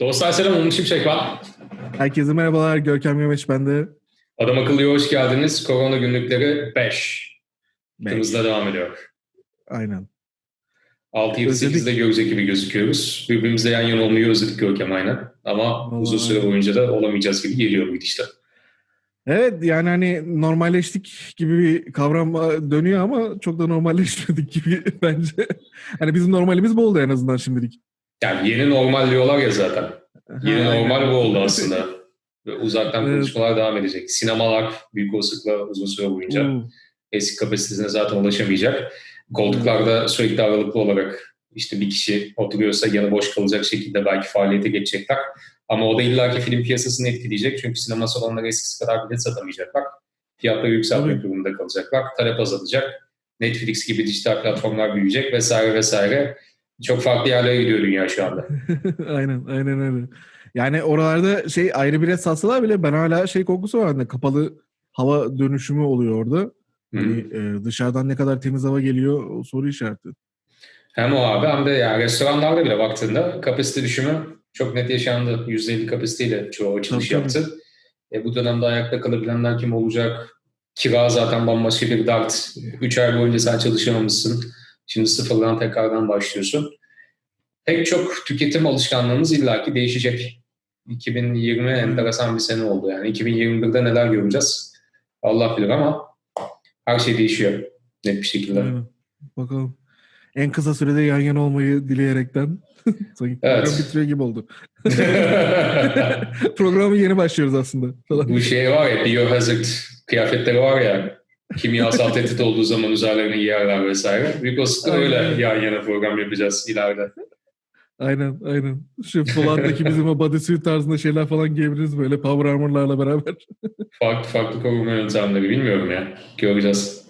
Dostlar selam, Umut Şimşek ben. Herkese merhabalar, Görkem Yemeç ben de. Adam akıllıya hoş geldiniz. Korona günlükleri 5. Hızla devam ediyor. Aynen. 6-7-8'de görecek gibi gözüküyoruz. Birbirimizle yan yana olmayı özledik Görkem aynen. Ama Vallahi uzun süre boyunca da olamayacağız gibi geliyor bu gidişte. Evet yani hani normalleştik gibi bir kavram dönüyor ama çok da normalleşmedik gibi bence. Hani bizim normalimiz bu oldu en azından şimdilik. Yani yeni normal diyorlar ya zaten. Yeni Ha, normal aynen. bu oldu aslında. Ve uzaktan Evet. konuşmalar devam edecek. Sinemalar büyük olasılıkla uzun süre boyunca Oo, eski kapasitesine zaten ulaşamayacak. Koltuklarda sürekli aralıklı olarak işte bir kişi oturuyorsa yanı boş kalacak şekilde belki faaliyete geçecekler. Ama o da illaki film piyasasını etkileyecek. Çünkü sinema salonları eskisi kadar bilet satamayacaklar. Fiyatları yükseltmek Tabii. durumunda kalacaklar. Talep azalacak. Netflix gibi dijital platformlar büyüyecek vesaire vesaire. Çok farklı yerlere gidiyor dünya şu anda. aynen, aynen öyle. Yani oralarda şey ayrı bilet satsalar bile ben hala şey korkusu var. Hani kapalı hava dönüşümü oluyor orada. Hı. Hani e, dışarıdan ne kadar temiz hava geliyor o soru işareti. Hem o abi hem de yani restoranlarda bile baktığında kapasite düşümü çok net yaşandı. %50 kapasiteyle çoğu açılış Tabii, yaptı. E, bu dönemde ayakta kalabilenler kim olacak? Kira zaten bambaşka bir dert. 3 ay boyunca sen çalışamamışsın. Şimdi sıfırdan tekrardan başlıyorsun. Pek çok tüketim alışkanlığımız illaki değişecek. 2020 enteresan bir sene oldu. Yani 2021'de neler göreceğiz? Allah bilir ama her şey değişiyor net bir şekilde. Aynen. Bakalım. En kısa sürede yan yana olmayı dileyerekten sanki program Evet. bitiriyor gibi oldu. Programı yeni başlıyoruz aslında. Falan. Bu şey var ya biohazard kıyafetleri var ya kimyasal tehdit olduğu zaman üzerlerine giyerler vesaire. Aynen, öyle yan yana program yapacağız ileride. Aynen aynen. Şu Polat'taki bizim o bodysuit tarzında şeyler falan giyebiliriz böyle power armor'larla beraber. Farklı farklı koruma yöntemleri bilmiyorum ya. Göreceğiz.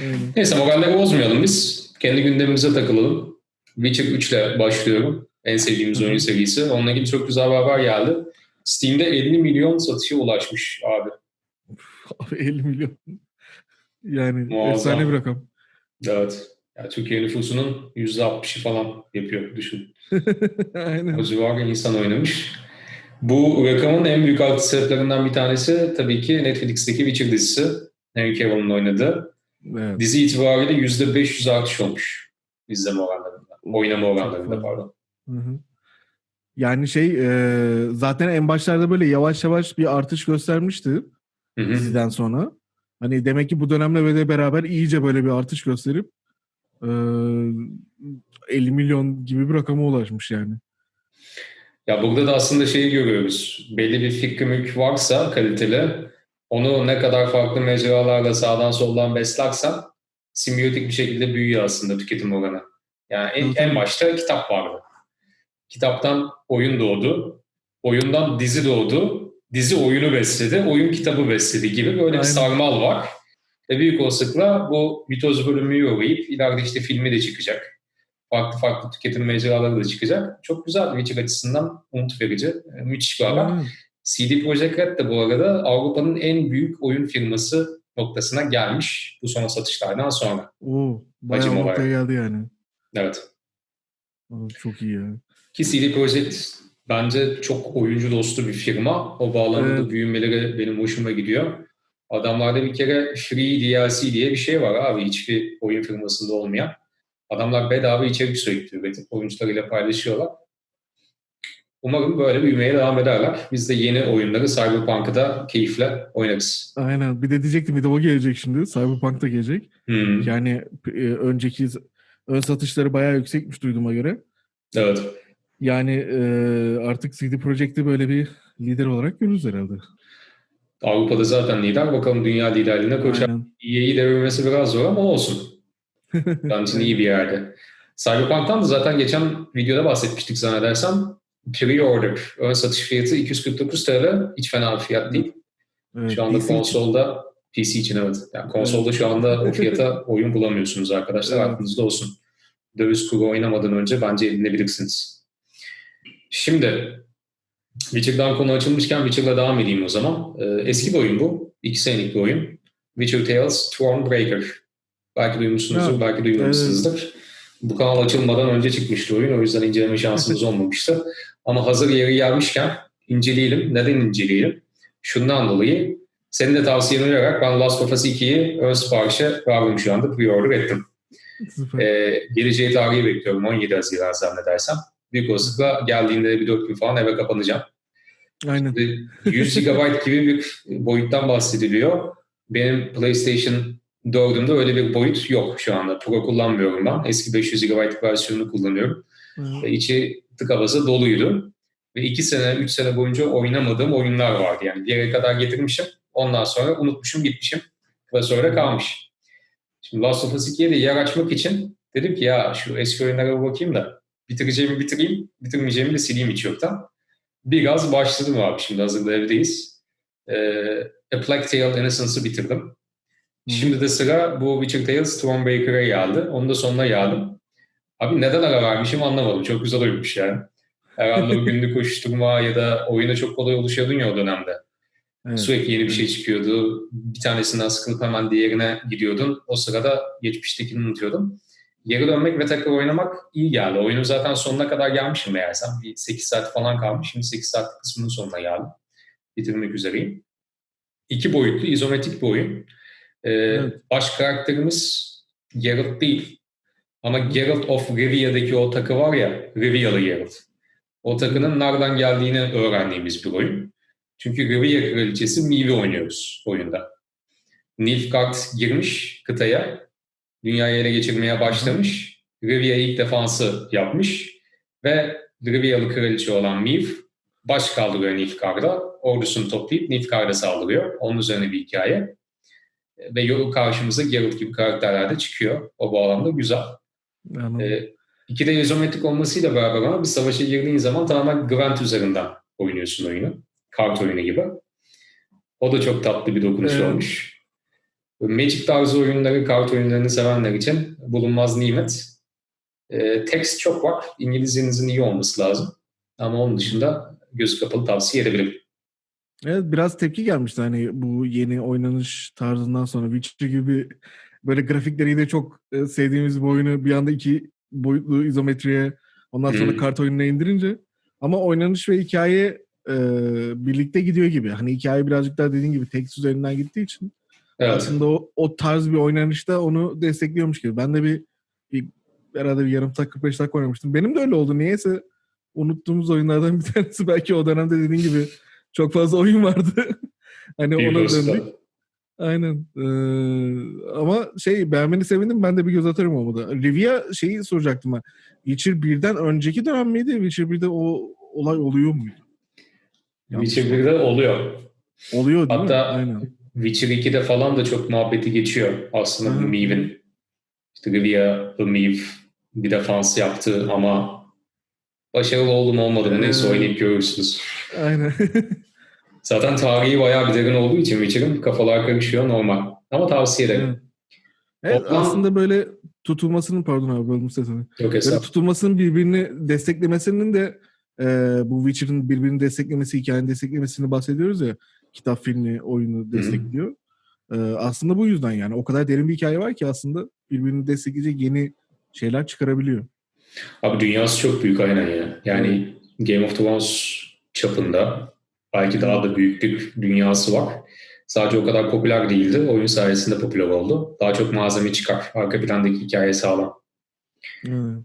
Aynen. Neyse moralleri bozmayalım biz. Kendi gündemimize takılalım. Witcher 3 ile başlıyorum. En sevdiğimiz oyun serisi. Onunla ilgili çok güzel bir haber geldi. Steam'de 50 milyon satışa ulaşmış abi. Abi 50 milyon. Yani Muazzam. efsane bir rakam. Evet. Ya Türkiye nüfusunun %60'ı falan yapıyor düşün. aynen. O civarda insan oynamış. Bu rakamın en büyük artı sebeplerinden bir tanesi tabii ki Netflix'teki Witcher dizisi. Henry Cavill'ın oynadığı. Evet. Dizi itibariyle %500 artış olmuş izleme oranlarında. Oynama oranlarında pardon. Hı hı. Yani şey e, zaten en başlarda böyle yavaş yavaş bir artış göstermişti Hı hı. diziden sonra. Hani demek ki bu dönemle böyle beraber iyice böyle bir artış gösterip e, 50 milyon gibi bir rakama ulaşmış yani. Ya burada da aslında şeyi görüyoruz. Belli bir fikri mülk varsa kaliteli, onu ne kadar farklı mecralarla sağdan soldan beslersen simbiyotik bir şekilde büyüyor aslında tüketim oranı. Yani en, en başta kitap vardı. Kitaptan oyun doğdu. Oyundan dizi doğdu. Dizi oyunu besledi. Oyun kitabı besledi gibi böyle Aynen. bir sarmal var. Ve büyük olasılıkla bu mitoz bölümü uğrayıp ileride işte filmi de çıkacak. Farklı farklı tüketim mecraları da çıkacak. Çok güzel bir Witcher açısından umut verici. E, Müthiş bir haber. Aynen. CD Projekt Red de bu arada Avrupa'nın en büyük oyun firması noktasına gelmiş bu son satışlardan sonra. Oo, bayağı var. noktaya geldi yani. Evet. Aa, Çok iyi ya. Ki CD Projekt bence çok oyuncu dostu bir firma. O bağlamda Evet. büyümeleri benim hoşuma gidiyor. Adamlarda bir kere free DLC diye bir şey var abi hiçbir oyun firmasında olmayan. Adamlar bedava içerik sürekli üretip oyuncularıyla paylaşıyorlar. Umarım böyle büyümeye devam ederler. Biz de yeni oyunları Cyberpunk'ı da keyifle oynarız. Aynen. Bir de diyecektim bir de o gelecek şimdi. Cyberpunk da gelecek. Hmm, Yani e, önceki ön satışları bayağı yüksekmiş duyduğuma göre. Evet. Yani e, artık CD Projekt'i böyle bir lider olarak görürüz herhalde. Avrupa'da zaten lider. Bakalım dünya liderliğine koşar. EA'yi devirmesi biraz zor ama olsun. İçin iyi bir yerde. Cyberpunk'tan da zaten geçen videoda bahsetmiştik zannedersem. Pre-order. Ön satış fiyatı 249 TL. Hiç fena bir fiyat değil. Evet, Şu anda PC için. konsolda PC için evet. Yani konsolda şu anda o fiyata oyun bulamıyorsunuz arkadaşlar. Evet. Aklınızda olsun. Döviz kuru oynamadan önce bence edinebilirsiniz. Şimdi Witcher'dan konu açılmışken Witcher'la devam edeyim o zaman. Ee, eski bir oyun bu. İki senelik bir oyun. Witcher Tales Thronebreaker. Belki duymuşsunuzdur, belki duymamışsınızdır. Bu kanal açılmadan önce çıkmıştı oyun. O yüzden inceleme şansımız olmamıştı. Ama hazır yeri gelmişken inceleyelim. Neden inceleyelim? Şundan dolayı senin de tavsiyeni olarak ben Last of Us 2'yi ön siparişe verdim şu anda. Pre-order ettim. Süper. Ee, geleceği tarihi bekliyorum 17 Haziran zannedersem. Büyük olasılıkla geldiğinde bir 4 gün falan eve kapanacağım. Aynen. 100 GB gibi bir boyuttan bahsediliyor. Benim PlayStation 4'ümde öyle bir boyut yok şu anda. Pro kullanmıyorum ben. Eski 500 GB versiyonunu kullanıyorum. Ve içi tıka basa doluydu. Ve 2 sene, 3 sene boyunca oynamadığım oyunlar vardı. Yani bir yere kadar getirmişim. Ondan sonra unutmuşum, gitmişim. Ve sonra kalmış. Şimdi Last of Us 2'ye de yer açmak için dedim ki ya şu eski oyunlara bakayım da bitireceğimi bitireyim, bitirmeyeceğimi de sileyim hiç yoktan. Biraz başladım abi şimdi hazırda evdeyiz. Ee, A Plague Tale Innocence'ı bitirdim. Şimdi de sıra bu Witcher Tales Stormbreaker'a geldi. Onun da sonuna geldim. Abi neden ara vermişim anlamadım. Çok güzel oyunmuş yani. Herhalde o günlük koşturma ya da oyuna çok kolay ulaşıyordun ya o dönemde. Evet. Sürekli yeni bir şey çıkıyordu. Bir tanesinden sıkılıp hemen diğerine gidiyordun. O sırada geçmiştekini unutuyordun. Geri dönmek ve tekrar oynamak iyi geldi. Oyunun zaten sonuna kadar gelmişim meğersem. Bir 8 saat falan kalmış. Şimdi 8 saatlik kısmının sonuna geldim. Bitirmek üzereyim. İki boyutlu, izometrik bir oyun. Ee, Evet. Baş karakterimiz Geralt değil. Ama Geralt of Rivia'daki o takı var ya, Rivia'lı Geralt. O takının nereden geldiğini öğrendiğimiz bir oyun. Çünkü Rivia Kraliçesi Miv'i oynuyoruz oyunda. Nilfgaard girmiş kıtaya, dünyayı ele geçirmeye başlamış. Rivia ilk defansı yapmış ve Rivia'lı kraliçe olan Miv baş kaldırıyor Nilfgaard'a. Ordusunu toplayıp Nilfgaard'a saldırıyor. Onun üzerine bir hikaye. Ve yol karşımıza Geralt gibi karakterler de çıkıyor. O bağlamda güzel. Anladım. Ee, iki de izometrik olmasıyla beraber ama bir savaşa girdiğin zaman tamamen Gwent üzerinden oynuyorsun oyunu. Kart oyunu gibi. O da çok tatlı bir dokunuş Evet. olmuş. Magic tarzı oyunları, kart oyunlarını sevenler için bulunmaz nimet. Ee, text çok var. İngilizcenizin iyi olması lazım. Ama onun dışında gözü kapalı tavsiye edebilirim. Evet biraz tepki gelmişti hani bu yeni oynanış tarzından sonra Witcher gibi böyle grafikleriyle çok e, sevdiğimiz bir oyunu bir anda iki boyutlu izometriye ondan sonra Hmm. kart oyununa indirince ama oynanış ve hikaye e, birlikte gidiyor gibi. Hani hikaye birazcık daha dediğin gibi text üzerinden gittiği için Evet. aslında o, o tarz bir oynanışta onu destekliyormuş gibi. Ben de bir, bir herhalde bir yarım saat 45 dakika oynamıştım. Benim de öyle oldu. Niyeyse unuttuğumuz oyunlardan bir tanesi belki o dönemde dediğin gibi çok fazla oyun vardı. hani Bir ona da. döndük. Aynen. Ee, ama şey beğenmeni sevindim. Ben de bir göz atarım olmadı. Rivia şeyi soracaktım ben. Witcher 1'den önceki dönem miydi? Witcher 1'de o olay oluyor muydu? Witcher 1'de oluyor. Oluyor değil mi? Hatta Aynen. Witcher 2'de falan da çok muhabbeti geçiyor aslında bu Miv'in. İşte The Miv bir defans yaptı ama başarılı oldu mu olmadı mı neyse Ee. oynayıp görürsünüz. Aynen. Zaten tarihi bayağı bir derin olduğu için Witcher'ın kafalar karışıyor normal. Ama tavsiye ederim. Evet. Evet Toplam- aslında böyle tutulmasının pardon abi böldüm sesini. Yok Böyle hesap. tutulmasının birbirini desteklemesinin de e, bu Witcher'ın birbirini desteklemesi, hikayenin desteklemesini bahsediyoruz ya. Kitap, filmi, oyunu destekliyor. E, aslında bu yüzden yani. O kadar derin bir hikaye var ki aslında birbirini destekleyecek yeni şeyler çıkarabiliyor. Abi dünyası çok büyük aynen ya. Yani Game of Thrones çapında belki daha da büyüklük dünyası var. Sadece o kadar popüler değildi. Oyun sayesinde popüler oldu. Daha çok malzeme çıkar. Arka plandaki hikaye sağlam. Evet.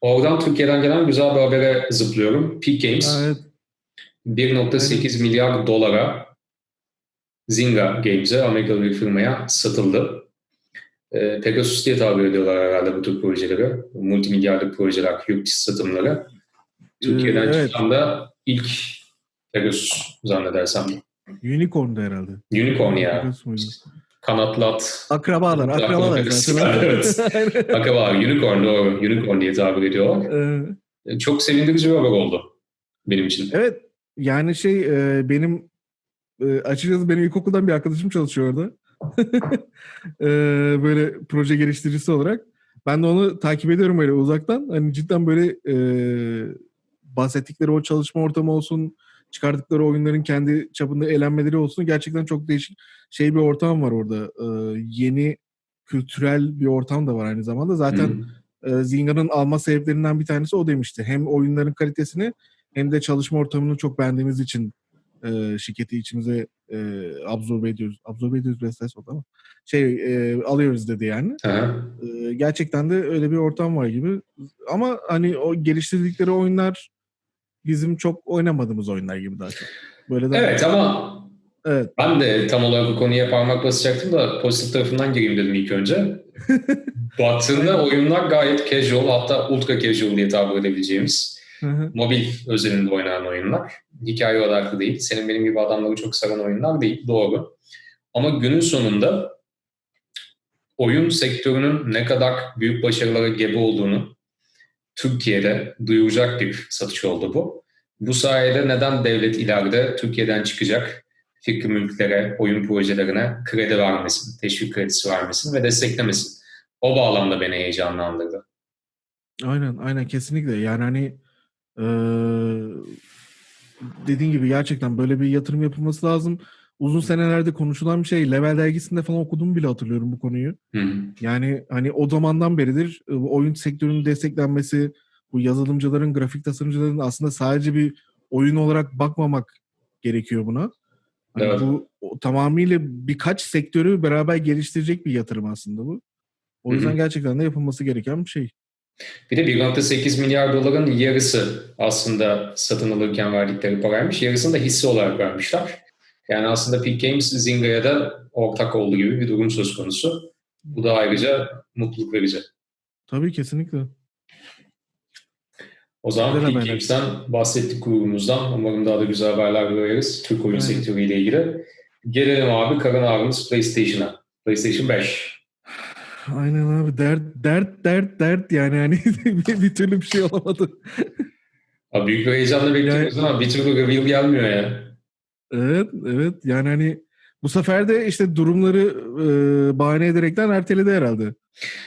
Oradan Türkiye'den gelen güzel bir habere zıplıyorum. Peak Games evet. 1.8 milyar dolara Zynga Games'e Amerikalı bir firmaya satıldı. Ee, Pegasus diye tabir ediyorlar herhalde bu tür projeleri. Multimilyarlık projeler, yurt satımları. Türkiye'den Ee, evet. çıkan da ilk Pegasus zannedersem. Unicorn'da herhalde. Unicorn ya. Pegasus muydu? Kanatlı at. Akrabalar, akrabalar zaten. Evet. Akaba, Unicorn doğru. Unicorn diye tabir ediyorlar. Ee, Ee, Çok sevindirici bir haber oldu benim için. Evet yani şey e, benim e, açıkçası benim ilkokuldan bir arkadaşım çalışıyor orada. E, böyle proje geliştiricisi olarak. Ben de onu takip ediyorum böyle uzaktan. Hani cidden böyle e, bahsettikleri o çalışma ortamı olsun, çıkardıkları oyunların kendi çapında eğlenmeleri olsun. Gerçekten çok değişik şey bir ortam var orada. E, yeni kültürel bir ortam da var aynı zamanda. Zaten Hı. e, Zynga'nın alma sebeplerinden bir tanesi o demişti. Hem oyunların kalitesini hem de çalışma ortamını çok beğendiğimiz için e, şirketi içimize e, absorbe ediyoruz. Absorbe ediyoruz biraz oldu ama şey e, alıyoruz dedi yani. Aha. E, gerçekten de öyle bir ortam var gibi. Ama hani o geliştirdikleri oyunlar bizim çok oynamadığımız oyunlar gibi daha çok. Böyle de Evet ama evet. ben de tam olarak bu konuya parmak basacaktım da pozitif tarafından gireyim dedim ilk önce. Baktığında oyunlar gayet casual hatta ultra casual diye tabir edebileceğimiz Hı hı. mobil özelinde oynanan oyunlar. Hikaye odaklı değil. Senin benim gibi adamları çok saran oyunlar değil. Doğru. Ama günün sonunda oyun sektörünün ne kadar büyük başarılara gebe olduğunu Türkiye'de duyuracak bir satış oldu bu. Bu sayede neden devlet ileride Türkiye'den çıkacak fikri mülklere, oyun projelerine kredi vermesin, teşvik kredisi vermesin ve desteklemesin. O bağlamda beni heyecanlandırdı. Aynen, aynen kesinlikle. Yani hani eee dediğin gibi gerçekten böyle bir yatırım yapılması lazım. Uzun senelerde konuşulan bir şey. Level dergisinde falan okuduğumu bile hatırlıyorum bu konuyu. Hı. Yani hani o zamandan beridir e, oyun sektörünün desteklenmesi, bu yazılımcıların, grafik tasarımcıların aslında sadece bir oyun olarak bakmamak gerekiyor buna. Hani Evet. bu tamamıyla birkaç sektörü beraber geliştirecek bir yatırım aslında bu. O yüzden gerçekten de yapılması gereken bir şey. Bir de 1.8 milyar doların yarısı aslında satın alırken verdikleri paraymış. Yarısını da hisse olarak vermişler. Yani aslında Peak Games Zynga'ya da ortak olduğu gibi bir durum söz konusu. Bu da ayrıca mutluluk verici. Tabii kesinlikle. O zaman Peak. Games'ten bahsettik kurumumuzdan. Umarım daha da güzel haberler görürüz Türk oyun Aynen. sektörüyle ilgili. Gelelim abi karın ağrımız PlayStation'a. PlayStation 5. Aynen abi dert dert dert dert yani hani bir, türlü bir şey olamadı. Abi büyük bir heyecanla bekliyoruz ama bir türlü reveal gelmiyor ya. Evet evet yani hani bu sefer de işte durumları e, bahane ederekten erteledi herhalde.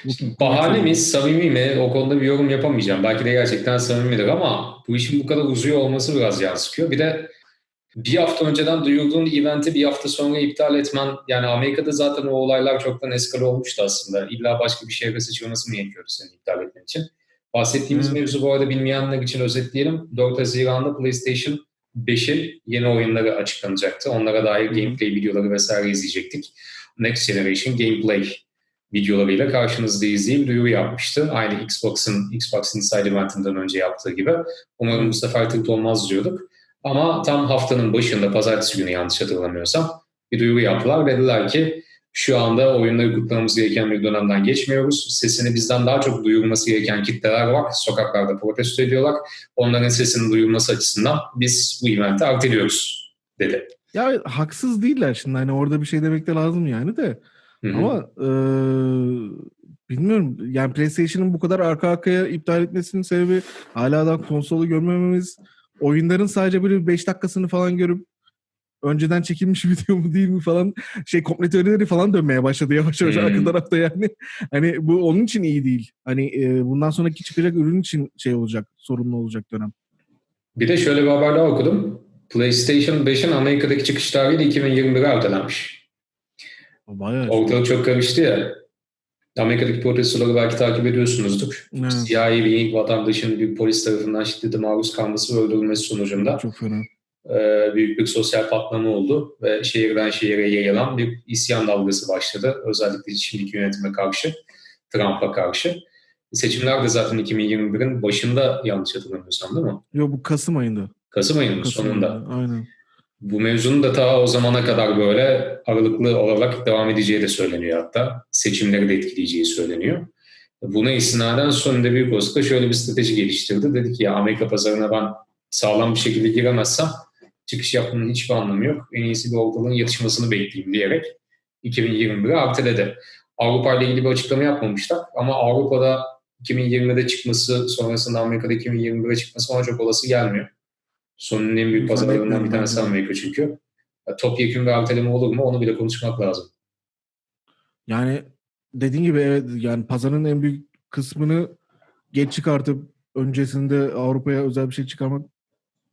Bu- Bahane mi, samimi mi? O konuda bir yorum yapamayacağım. Belki de gerçekten samimidir ama bu işin bu kadar uzuyor olması biraz can sıkıyor. Bir de bir hafta önceden duyurduğun eventi bir hafta sonra iptal etmen, yani Amerika'da zaten o olaylar çoktan eskale olmuştu aslında. İlla başka bir şehre sıçraması mı gerekiyordu senin iptal etmen için? Bahsettiğimiz Evet. mevzu bu arada bilmeyenler için özetleyelim. 4 Haziran'da PlayStation 5'in yeni oyunları açıklanacaktı. Onlara dair gameplay videoları vesaire izleyecektik. Next Generation Gameplay videolarıyla karşınızdayız diye bir duyuru yapmıştı. Aynı Xbox'ın Xbox Inside Event'inden önce yaptığı gibi. Umarım bu sefer tırt olmaz diyorduk. Ama tam haftanın başında pazartesi günü yanlış hatırlamıyorsam bir duyuru yaptılar. Dediler ki şu anda oyunları kutlamamız gereken bir dönemden geçmiyoruz. Sesini bizden daha çok duyurması gereken kitleler var. Sokaklarda protesto ediyorlar. Onların sesinin duyurması açısından biz bu eventi erteliyoruz dedi. Ya haksız değiller şimdi hani orada bir şey demek de lazım yani de. Hı hı. Ama e, bilmiyorum yani PlayStation'ın bu kadar arka arkaya iptal etmesinin sebebi hala da konsolu görmememiz. Oyunların sadece böyle 5 dakikasını falan görüp önceden çekilmiş video mu değil mi falan şey komple teorileri falan dönmeye başladı yavaş yavaş Hmm. arka tarafta yani. Hani bu onun için iyi değil. Hani e, bundan sonraki çıkacak ürün için şey olacak, sorunlu olacak dönem. Bir de şöyle bir haber daha okudum. PlayStation 5'in Amerika'daki çıkış tarihi de 2021'e ertelenmiş. Bayağı. Ortalık çok karıştı ya. Amerika'daki protestoları belki takip ediyorsunuzdur. Evet. Siyahi bir vatandaşın bir polis tarafından şiddete maruz kalması ve öldürülmesi sonucunda Çok fena. e, büyük bir sosyal patlama oldu ve şehirden şehire yayılan bir isyan dalgası başladı. Özellikle şimdiki yönetime karşı, Trump'a karşı. Seçimler de zaten 2021'in başında yanlış hatırlamıyorsam değil mi? Yo bu Kasım ayında. Kasım ayının Kasım sonunda. ayında, Aynen. Bu mevzunun da ta o zamana kadar böyle aralıklı olarak devam edeceği de söyleniyor hatta. Seçimleri de etkileyeceği söyleniyor. Buna istinaden sonunda büyük olasılıkla şöyle bir strateji geliştirdi. Dedi ki ya Amerika pazarına ben sağlam bir şekilde giremezsem çıkış yapmanın hiçbir anlamı yok. En iyisi bir ortalığın yatışmasını bekleyeyim diyerek 2021'e erteledi. Avrupa ile ilgili bir açıklama yapmamışlar ama Avrupa'da 2020'de çıkması sonrasında Amerika'da 2021'e çıkması ona çok olası gelmiyor. Sonun en büyük pazarlarından bir tanesi Amerika çünkü. Ya, Topyekun bir erteleme olur mu onu bile konuşmak lazım. Yani dediğin gibi evet yani pazarın en büyük kısmını geç çıkartıp öncesinde Avrupa'ya özel bir şey çıkarmak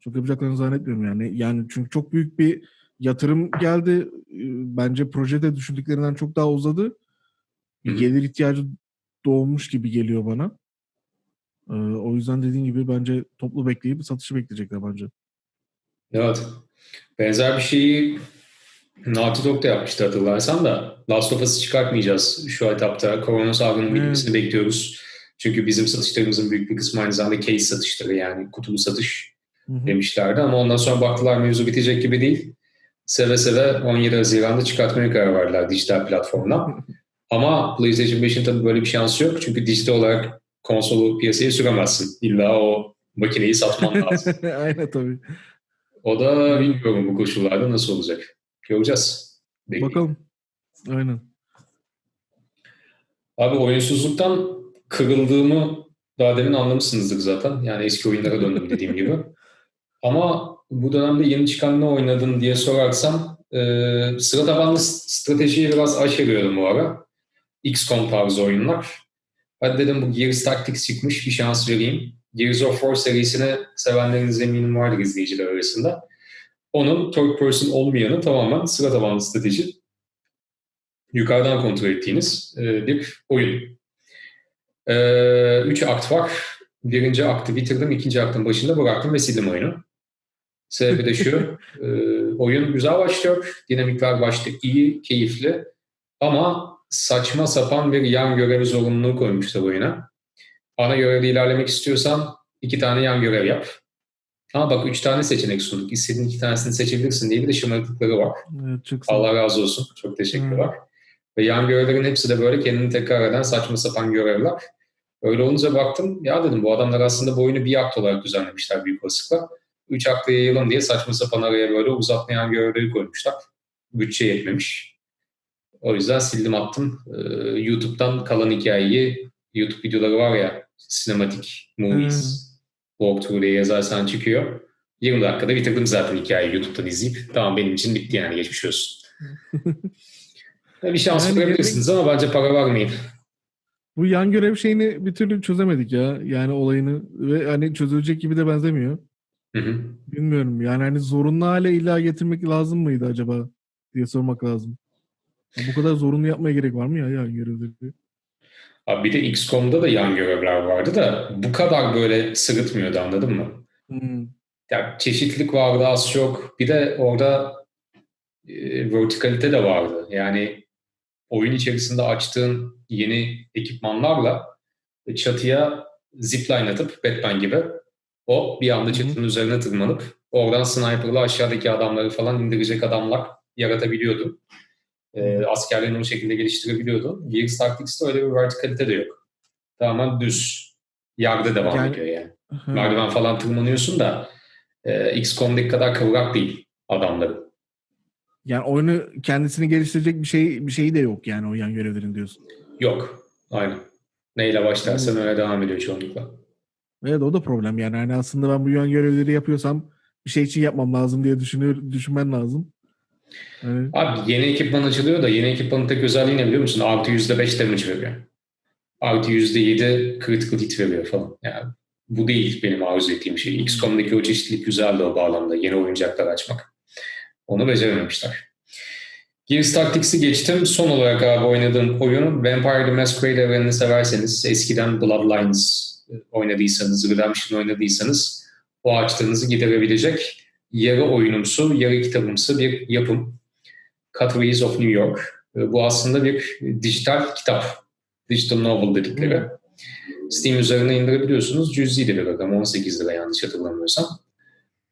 çok yapacaklarını zannetmiyorum yani. Yani çünkü çok büyük bir yatırım geldi. Ee, Bence projede düşündüklerinden çok daha uzadı. Bir gelir ihtiyacı doğmuş gibi geliyor bana. Ee, o yüzden dediğin gibi bence toplu bekleyip satışı bekleyecekler bence. Evet. Benzer bir şeyi Naughty Dog da yapmıştı hatırlarsan da Last of Us'ı çıkartmayacağız şu etapta. Korona salgının bitmesini bekliyoruz. Çünkü bizim satışlarımızın büyük bir kısmı aynı zamanda case satışları yani kutulu satış Hı-hı. demişlerdi. Ama ondan sonra baktılar mevzu bitecek gibi değil. Seve seve 17 Haziran'da çıkartmaya karar verdiler dijital platformdan. Ama PlayStation 5'in tabii böyle bir şansı yok. Çünkü dijital olarak konsolu piyasaya süremezsin. İlla o makineyi satman lazım. Aynen tabii. O da bilmiyorum bu koşullarda nasıl olacak. Göreceğiz. Bekleyin. Bakalım. Aynen. Abi oyunsuzluktan kırıldığımı daha demin anlamışsınızdır zaten. Yani eski oyunlara döndüm dediğim gibi. Ama bu dönemde yeni çıkan ne oynadın diye sorarsam e, sıra tabanlı stratejiyi biraz aşırıyorum bu ara. XCOM tarzı oyunlar. Hadi dedim bu Gears Tactics çıkmış bir şans vereyim. Gears of War serisini sevenleriniz eminim vardır izleyiciler arasında. Onun third person olmayanı tamamen sıra tabanlı strateji. Yukarıdan kontrol ettiğiniz e, bir oyun. E, üç akt var. Birinci aktı bitirdim, ikinci aktın başında bıraktım ve sildim oyunu. Sebebi de şu, e, oyun güzel başlıyor, dinamikler başta iyi, keyifli ama saçma sapan bir yan görev zorunluluğu koymuşlar oyuna. Ana görevde ilerlemek istiyorsan iki tane yan görev yap. Ama bak üç tane seçenek sunduk. İstediğin iki tanesini seçebilirsin diye bir de şımarıklıkları var. Evet, çıksın. Allah razı olsun. Çok teşekkürler. Ve yan görevlerin hepsi de böyle kendini tekrar eden saçma sapan görevler. Öyle olunca baktım ya dedim bu adamlar aslında bu oyunu bir akt olarak düzenlemişler büyük olasılıkla. Üç akta yayalım diye saçma sapan araya böyle uzatmayan görevleri koymuşlar. Bütçe yetmemiş. O yüzden sildim attım. Ee, YouTube'dan kalan hikayeyi YouTube videoları var ya Cinematic Movies Hmm. Walkthrough diye yazarsan çıkıyor. 20 dakikada bitirdim zaten hikayeyi YouTube'dan izleyip. Tamam benim için bitti yani geçmiş olsun. bir şans Yani verebilirsiniz ama bence para vermeyin. Bu yan görev şeyini bir türlü çözemedik ya. Yani olayını ve hani çözülecek gibi de benzemiyor. Hı hı. Bilmiyorum. Yani hani zorunlu hale illa getirmek lazım mıydı acaba diye sormak lazım. Bu kadar zorunlu yapmaya gerek var mı ya yan görevleri? Abi bir de XCOM'da da yan görevler vardı da bu kadar böyle sırıtmıyordu anladın mı? Hmm. Ya çeşitlilik vardı az çok. Bir de orada e, vertikalite de vardı. Yani oyun içerisinde açtığın yeni ekipmanlarla çatıya zipline atıp Batman gibi o bir anda çatının üzerine tırmanıp oradan sniper'la aşağıdaki adamları falan indirecek adamlar yaratabiliyordun. E, askerlerini o şekilde geliştirebiliyordun. Gears Tactics'te öyle bir vertikalite de yok. Tamamen düz. Yargıda devam Yani- ediyor yani. Ha. Merdiven falan tırmanıyorsun da e, XCOM'daki kadar kıvrak değil adamları. Yani oyunu kendisini geliştirecek bir şey bir şeyi de yok yani o yan görevlerin diyorsun. Yok. Aynen. Neyle başlarsan öyle devam ediyor çoğunlukla. Evet o da problem yani. Hani aslında ben bu yan görevleri yapıyorsam bir şey için yapmam lazım diye düşünüyor, düşünmen lazım. Hani, Abi yeni ekipman açılıyor da yeni ekipmanın tek özelliği ne biliyor musun? Artı %5 damage veriyor. Artı %7 critical hit veriyor falan. Yani bu değil benim arzu ettiğim şey. XCOM'daki o çeşitlilik güzeldi o bağlamda. Yeni oyuncaklar açmak. Onu becerememişler. Gears Tactics'i geçtim. Son olarak abi oynadığım oyun Vampire the Masquerade evrenini severseniz, eskiden Bloodlines oynadıysanız, Redemption oynadıysanız o açtığınızı giderebilecek yarı oyunumsu, yarı kitabımsı bir yapım. Cutaways of New York. Bu aslında bir dijital kitap. Digital novel dedikleri. Steam üzerine indirebiliyorsunuz. Cüzi de bir rakam. 18 lira yanlış hatırlamıyorsam.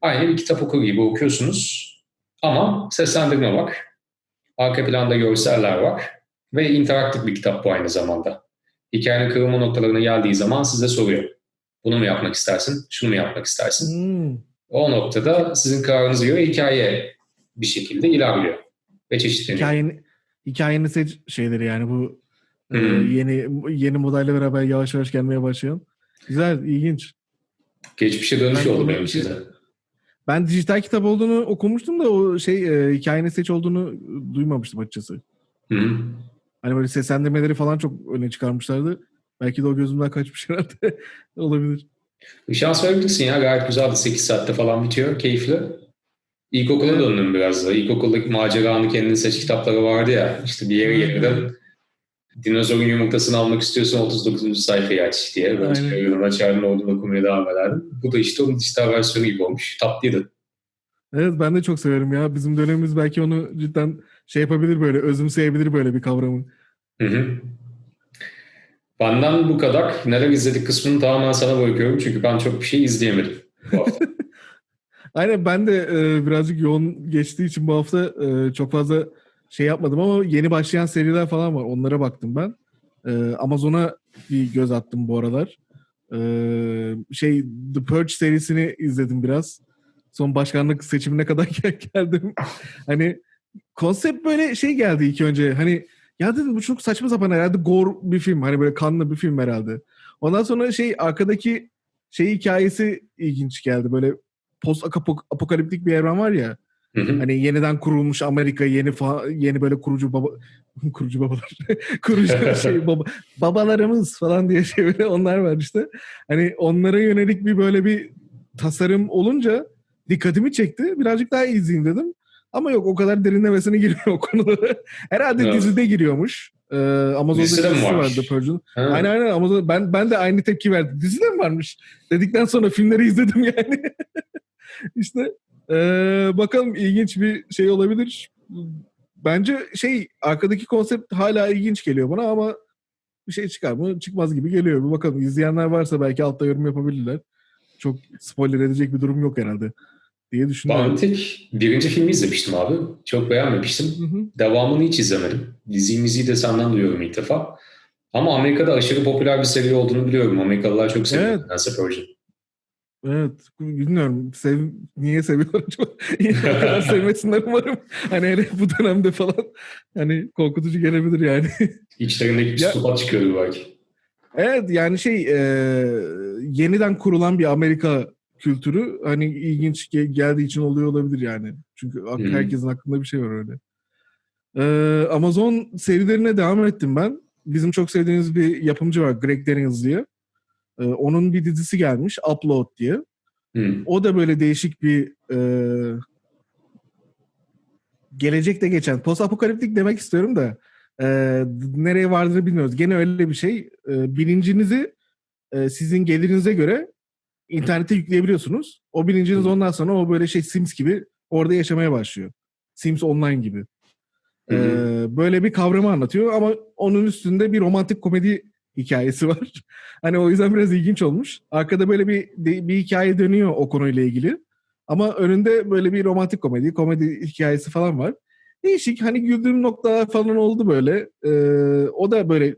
Aynı bir kitap okur gibi okuyorsunuz. Ama seslendirme var. Arka planda görseller var. Ve interaktif bir kitap bu aynı zamanda. Hikayenin kırılma noktalarına geldiği zaman size soruyor. Bunu mu yapmak istersin? Şunu mu yapmak istersin? hmm. O noktada sizin kararınıza göre hikaye bir şekilde ilerliyor. Ve çeşitleniyor. Hikayeni, hikayeni seç şeyleri yani bu e, Hmm. yeni yeni modayla beraber yavaş yavaş gelmeye başlayan. Güzel, ilginç. Geçmişe dönüş Ben oldu benim için. Ben dijital kitap olduğunu okumuştum da o şey e, hikayeni seç olduğunu duymamıştım açıkçası. Hı hı. Hani böyle seslendirmeleri falan çok öne çıkarmışlardı. Belki de o gözümden kaçmış herhalde. Olabilir. Bir şans verebilirsin ya gayet güzeldi. 8 saatte falan bitiyor. Keyifli. İlkokula döndüm biraz da. İlkokuldaki maceranı kendin seç kitapları vardı ya. İşte bir yere geldim. dinozorun yumurtasını almak istiyorsan 39. sayfayı aç diye. Ben çıkarıyorum açar ne olduğunu okumaya devam ederdim. Bu da işte onun dijital versiyonu gibi olmuş. Tatlıydı. Evet ben de çok severim ya. Bizim dönemimiz belki onu cidden şey yapabilir böyle, özümseyebilir böyle bir kavramı. Hı hı. Benden bu kadar. Neler izledik kısmını tamamen sana bırakıyorum. Çünkü ben çok bir şey izleyemedim bu hafta. Aynen ben de e, birazcık yoğun geçtiği için bu hafta e, çok fazla şey yapmadım ama yeni başlayan seriler falan var. Onlara baktım ben. E, Amazon'a bir göz attım bu aralar. E, şey The Purge serisini izledim biraz. Son başkanlık seçimine kadar gel- geldim. hani konsept böyle şey geldi ilk önce. Hani ya dedim bu çok saçma sapan herhalde gore bir film. Hani böyle kanlı bir film herhalde. Ondan sonra şey arkadaki şey hikayesi ilginç geldi. Böyle post apokaliptik bir evren var ya. Hı hı. Hani yeniden kurulmuş Amerika, yeni fa- yeni böyle kurucu baba kurucu babalar. kurucu şey baba babalarımız falan diye şey böyle onlar var işte. Hani onlara yönelik bir böyle bir tasarım olunca dikkatimi çekti. Birazcık daha izleyeyim dedim. Ama yok o kadar derinlemesine giriyor o konulara. Herhalde Evet. dizide giriyormuş. Ee, Amazon'da Dizide dizisi vardı Purge'un. Aynen aynen Amazon ben ben de aynı tepki verdim. Dizide mi varmış? Dedikten sonra filmleri izledim yani. işte eee, bakalım ilginç bir şey olabilir. Bence şey arkadaki konsept hala ilginç geliyor bana ama bir şey çıkar mı? Çıkmaz gibi geliyor. Bir bakalım izleyenler varsa belki altta yorum yapabilirler. Çok spoiler edecek bir durum yok herhalde diye düşünüyorum. Tek birinci filmi izlemiştim abi. Çok beğenmemiştim. Hı hı. Devamını hiç izlemedim. Dizi müziği de senden duyuyorum ilk defa. Ama Amerika'da aşırı popüler bir seri olduğunu biliyorum. Amerikalılar çok seviyor. Evet. Purge'ı. Evet. Bilmiyorum. Sev, niye seviyorlar acaba? o kadar sevmesinler umarım. Hani hele bu dönemde falan hani korkutucu gelebilir yani. İçlerindeki Ya- psikopat çıkıyordu belki. Evet yani şey e, yeniden kurulan bir Amerika kültürü hani ilginç ge- geldiği için oluyor olabilir yani. Çünkü hı. herkesin aklında bir şey var öyle. E, Amazon serilerine devam ettim ben. Bizim çok sevdiğimiz bir yapımcı var Greg Daniels diye. E, onun bir dizisi gelmiş Upload diye. Hı. O da böyle değişik bir e, gelecekte geçen post apokaliptik demek istiyorum da e, nereye vardığını bilmiyoruz. Gene öyle bir şey. E, bilincinizi e, sizin gelirinize göre internete yükleyebiliyorsunuz. O bilinciniz ondan sonra o böyle şey Sims gibi orada yaşamaya başlıyor. Sims Online gibi. E, hı. böyle bir kavramı anlatıyor ama onun üstünde bir romantik komedi hikayesi var. hani o yüzden biraz ilginç olmuş. Arkada böyle bir bir hikaye dönüyor o konuyla ilgili. Ama önünde böyle bir romantik komedi, komedi hikayesi falan var. Değişik hani güldüğüm noktalar falan oldu böyle. Ee, o da böyle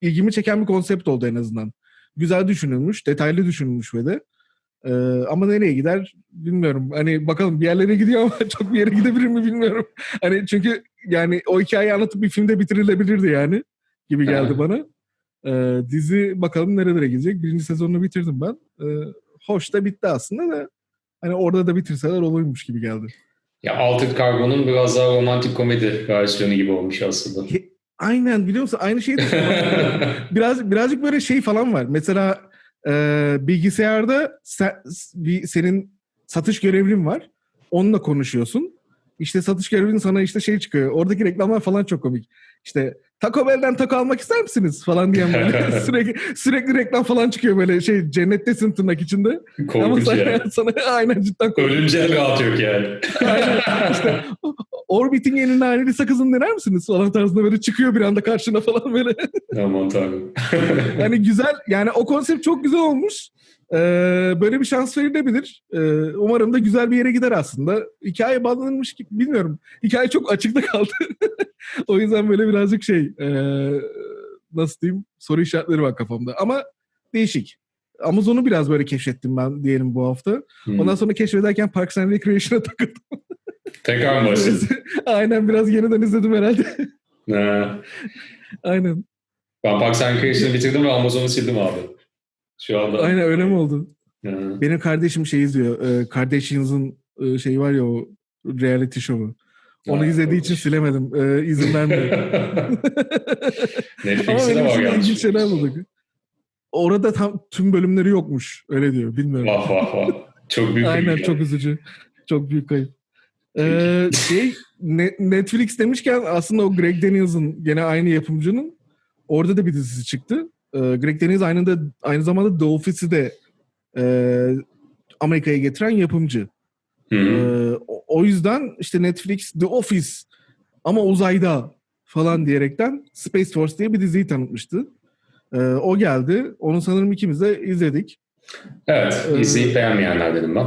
ilgimi çeken bir konsept oldu en azından. Güzel düşünülmüş, detaylı düşünülmüş ve de. Ee, ama nereye gider bilmiyorum. Hani bakalım bir yerlere gidiyor ama çok bir yere gidebilir mi bilmiyorum. Hani çünkü yani o hikayeyi anlatıp bir filmde bitirilebilirdi yani gibi geldi bana. Ee, dizi bakalım nerelere gidecek. Birinci sezonunu bitirdim ben. Ee, hoş da bitti aslında da hani orada da bitirseler olurmuş gibi geldi. Ya Altered Cargo'nun biraz daha romantik komedi versiyonu gibi olmuş aslında. Aynen biliyor musun? Aynı şeyi. Biraz birazcık böyle şey falan var. Mesela e, bilgisayarda sen, bir senin satış görevlin var. Onunla konuşuyorsun. İşte satış görevlin sana işte şey çıkıyor. Oradaki reklamlar falan çok komik. İşte Taco Bell'den taco almak ister misiniz falan diyen böyle sürekli sürekli reklam falan çıkıyor böyle şey cennettesin tırnak içinde. Ama Korkunç sana, ya. sana aynen cidden korkunç. Ölünce rahat yok yani. Aynen. İşte Orbit'in yeni naneli sakızını dener misiniz falan tarzında böyle çıkıyor bir anda karşına falan böyle. Aman tanrım. Yani güzel yani o konsept çok güzel olmuş. Ee, böyle bir şans verilebilir. Ee, umarım da güzel bir yere gider aslında. Hikaye bağlanılmış gibi bilmiyorum. Hikaye çok açıkta kaldı. o yüzden böyle birazcık şey ee, nasıl diyeyim soru işaretleri var kafamda. Ama değişik. Amazon'u biraz böyle keşfettim ben diyelim bu hafta. Hmm. Ondan sonra keşfederken Parks and Recreation'a takıldım. Tekrar mı başladın? Aynen biraz yeniden izledim herhalde. Ha. Aynen. Ben Parks and Recreation'ı bitirdim ve Amazon'u sildim abi. Şu anda. Aynen öyle mi oldu? Ha. Benim kardeşim şey izliyor. E, Kardashians'ın e, şeyi var ya o reality show'u. Onu Ha, izlediği için korkunç. silemedim. E, izin vermiyor. Ama Netflix'te de var için yanlış. şeyler bulduk. Orada tam tüm bölümleri yokmuş. Öyle diyor. Bilmiyorum. Vah vah vah. Çok büyük Aynen bir çok üzücü. Çok büyük kayıp. Ee, şey Ne- Netflix demişken aslında o Greg Daniels'ın gene aynı yapımcının Orada da bir dizisi çıktı. Ee, Greg Deniz aynı, aynı zamanda The Office'i de e, Amerika'ya getiren yapımcı. Ee, o- yüzden işte Netflix The Office ama uzayda falan diyerekten Space Force diye bir diziyi tanıtmıştı. Ee, o geldi. Onu sanırım ikimiz de izledik. Evet, izleyip beğenmeyenler dedim ben.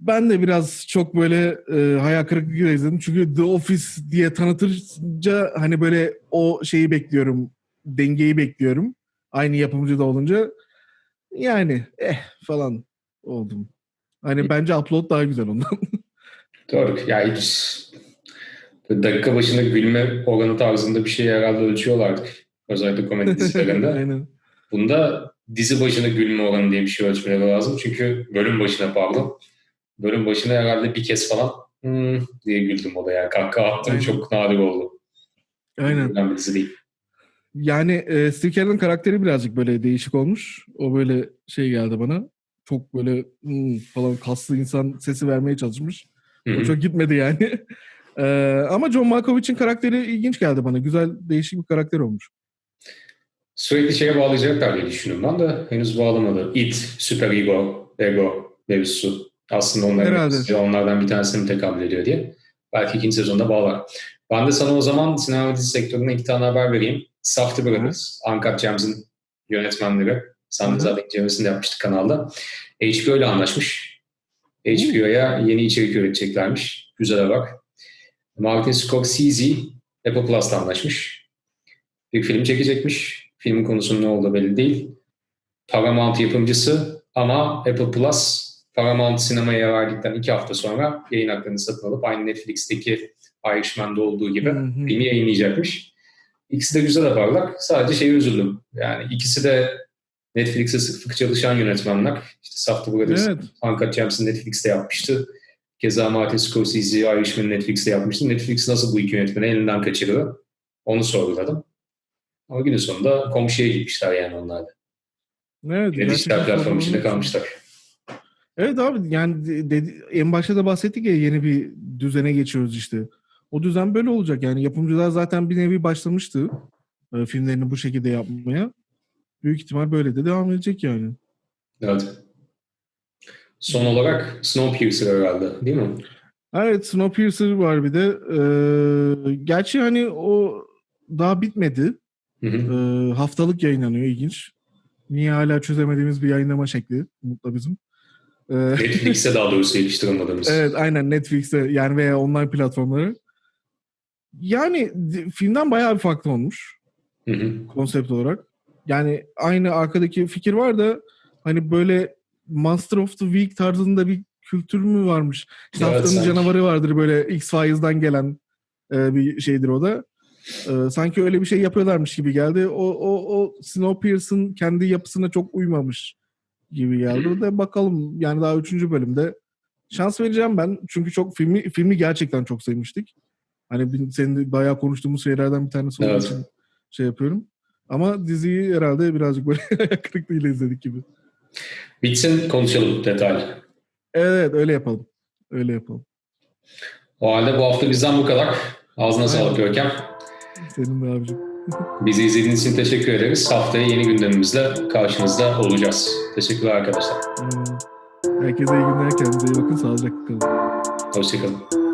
Ben de biraz çok böyle e, hayal kırıklığıyla izledim. Çünkü The Office diye tanıtınca hani böyle o şeyi bekliyorum. Dengeyi bekliyorum. Aynı yapımcı da olunca yani eh falan oldum. Hani bence Upload daha güzel ondan. Doğru. Ya hiç dakika başına gülme oranı tarzında bir şey herhalde ölçüyorlardı. Özellikle komedi dizilerinde. Aynen. Bunda dizi başına gülme oranı diye bir şey ölçmeleri lazım. Çünkü bölüm başına pardon. Bölüm başına herhalde bir kez falan hmm diye güldüm o da yani. Kahkaha attım Aynen. çok nadir oldu. Aynen. Ben bir dizi değil. Yani e, Steve Carell'ın karakteri birazcık böyle değişik olmuş. O böyle şey geldi bana. Çok böyle hmm, falan kaslı insan sesi vermeye çalışmış. Hı O çok gitmedi yani. E, ama John Malkovich'in karakteri ilginç geldi bana. Güzel, değişik bir karakter olmuş. Sürekli şeye bağlayacaklar diye düşünüyorum ben de henüz bağlamadı. It, Super Ego, Ego mevzusu. Aslında onların Herhalde. onlardan bir tanesini tekabül ediyor diye. Belki ikinci sezonda bağlar. Ben de sana o zaman sinema dizi sektörüne iki tane haber vereyim. Safdie Brothers, Uncut Gems'in yönetmenleri. Sen de zaten incelemesini de yapmıştık kanalda. HBO ile anlaşmış. HBO'ya yeni içerik üreteceklermiş. Güzel haber. Martin Scorsese Apple Plus'la anlaşmış. Bir film çekecekmiş. Filmin konusunun ne olduğu belli değil. Paramount yapımcısı ama Apple Plus Paramount sinemaya verdikten iki hafta sonra yayın haklarını satın alıp aynı Netflix'teki Irishman'da olduğu gibi Hı hı. filmi yayınlayacakmış. İkisi de güzel haberler. Sadece şeye üzüldüm. Yani ikisi de Netflix'e sık sık çalışan yönetmenler. İşte Safdie Brothers, Evet. Uncut Gems'in Netflix'te yapmıştı. Keza Martin Scorsese, Irishman'ı Netflix'te yapmıştı. Netflix nasıl bu iki yönetmeni elinden kaçırıyor? Onu sorguladım. Ama günün sonunda komşuya gitmişler yani onlar da. Evet. Yine dijital platform içinde kalmışlar. Evet abi yani de- dedi- en başta da bahsettik ya yeni bir düzene geçiyoruz işte. O düzen böyle olacak yani yapımcılar zaten bir nevi başlamıştı e, filmlerini bu şekilde yapmaya. Büyük ihtimal böyle de devam edecek yani. Evet. Son olarak Snowpiercer herhalde değil mi? Evet Snowpiercer var bir de. Ee, gerçi hani o daha bitmedi. Hı hı. Ee, haftalık yayınlanıyor ilginç. Niye hala çözemediğimiz bir yayınlama şekli Umut'la bizim. Ee, Netflix'e daha doğrusu yetiştiremadığımız. evet aynen Netflix'te yani veya online platformları. Yani filmden bayağı bir farklı olmuş Hı hı. konsept olarak. Yani aynı arkadaki fikir var da hani böyle Monster of the Week tarzında bir kültür mü varmış? İşte Evet, haftanın sanki. canavarı vardır böyle X-Files'dan gelen e, bir şeydir o da. E, sanki öyle bir şey yapıyorlarmış gibi geldi. O, o, o Snowpiercer'ın kendi yapısına çok uymamış gibi geldi. O da bakalım yani daha üçüncü bölümde şans vereceğim ben. Çünkü çok filmi filmi gerçekten çok sevmiştik. Hani senin de bayağı konuştuğumuz şeylerden bir tanesi olduğu Evet. için şey yapıyorum. Ama diziyi herhalde birazcık böyle ayak kırıklığıyla izledik gibi. Bitsin konuşalım detaylı. Evet öyle yapalım. Öyle yapalım. O halde bu hafta bizden bu kadar. Ağzına Aynen. sağlık Görkem. Senin de abicim. Bizi izlediğiniz için teşekkür ederiz. Haftaya yeni gündemimizle karşınızda olacağız. Teşekkürler arkadaşlar. Herkese iyi günler. Kendinize iyi bakın. Sağlıcakla kalın. Hoşçakalın.